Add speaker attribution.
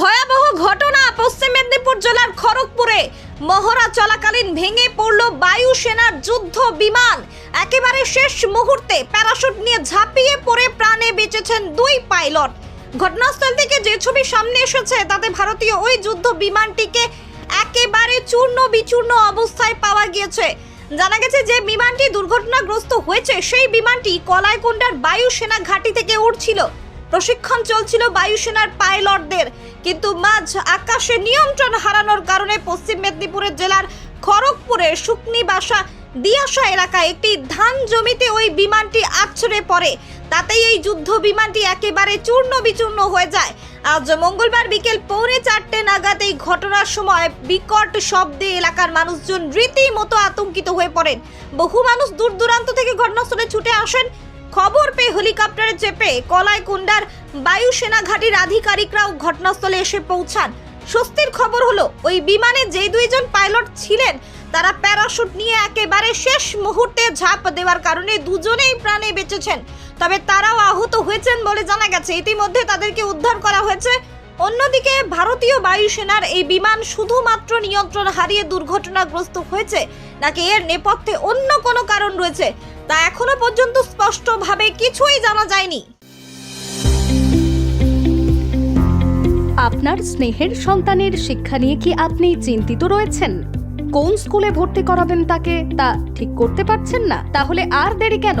Speaker 1: ভয়াবহ ঘটনা পশ্চিম মেদিনীপুর জেলার খড়গপুরে। মহড়া চলাকালীন ভেঙে পড়ল বায়ুসেনার যুদ্ধ বিমান। একেবারে শেষ মুহূর্তে প্যারাশুট নিয়ে ঝাঁপিয়ে পড়ে প্রাণে বেঁচেছেন দুই পাইলট। ঘটনাস্থল থেকে যে ছবি সামনে এসেছে, তাতে ভারতীয় ওই যুদ্ধ বিমানটিকে একেবারে চূর্ণ বিচূর্ণ অবস্থায় পাওয়া গিয়েছে। জানা গেছে যে বিমানটি দুর্ঘটনাগ্রস্ত হয়েছে, সেই বিমানটি কলাইকুণ্ডার বায়ুসেনা ঘাঁটি থেকে উঠছিল প্রশিক্ষণ চলছিল বায়ুসেনার পাইলটদের, কিন্তু মাঝ আকাশে নিয়ন্ত্রণ হারানোর কারণে পশ্চিম মেদিনীপুরের জেলার খড়গপুরের শুকনি বাসা দিয়াশা এলাকায় একটি ধান জমিতে ওই বিমানটি আছড়ে পড়ে। তাতেই এই যুদ্ধ বিমানটি একেবারে চূর্ণ বিচূর্ণ হয়ে যায়। আজ মঙ্গলবার বিকেল পৌনে চারটে নাগাদ এই ঘটনার সময় বিকট শব্দে এলাকার মানুষজন রীতিমতো আতঙ্কিত হয়ে পড়েন। বহু মানুষ দূর দূরান্ত থেকে ঘটনাস্থলে ছুটে আসেন। খবর পেয়ে হেলিকপ্টারে চেপে কলাইকুণ্ডার বায়ুসেনা ঘাটির আধিকারিকরাও ঘটনাস্থলে এসে পৌঁছান। স্বস্তির খবর হলো, ওই বিমানে যে দুইজন পাইলট ছিলেন, তারা প্যারাশুট নিয়ে একেবারে শেষ মুহূর্তে ঝাঁপ দেওয়ার কারণে দুজনেই প্রাণে বেঁচেছেন। তবে তারাও আহত হয়েছেন বলে জানা গেছে। ইতিমধ্যে তাদেরকে উদ্ধার করা হয়েছে। অন্যদিকে ভারতীয় বায়ুসেনার এই বিমান শুধুমাত্র নিয়ন্ত্রণ হারিয়ে দুর্ঘটনাগ্রস্ত হয়েছে, নাকি এর নেপথ্যে অন্য কোনো কারণ রয়েছে তা এখনও পর্যন্ত স্পষ্টভাবে কিছুই জানা যায়নি।
Speaker 2: আপনার স্নেহের সন্তানের শিক্ষা নিয়ে কি আপনি চিন্তিত রয়েছেন? কোন স্কুলে ভর্তি করাবেন তাকে তা ঠিক করতে পারছেন না? তাহলে আর দেরি কেন?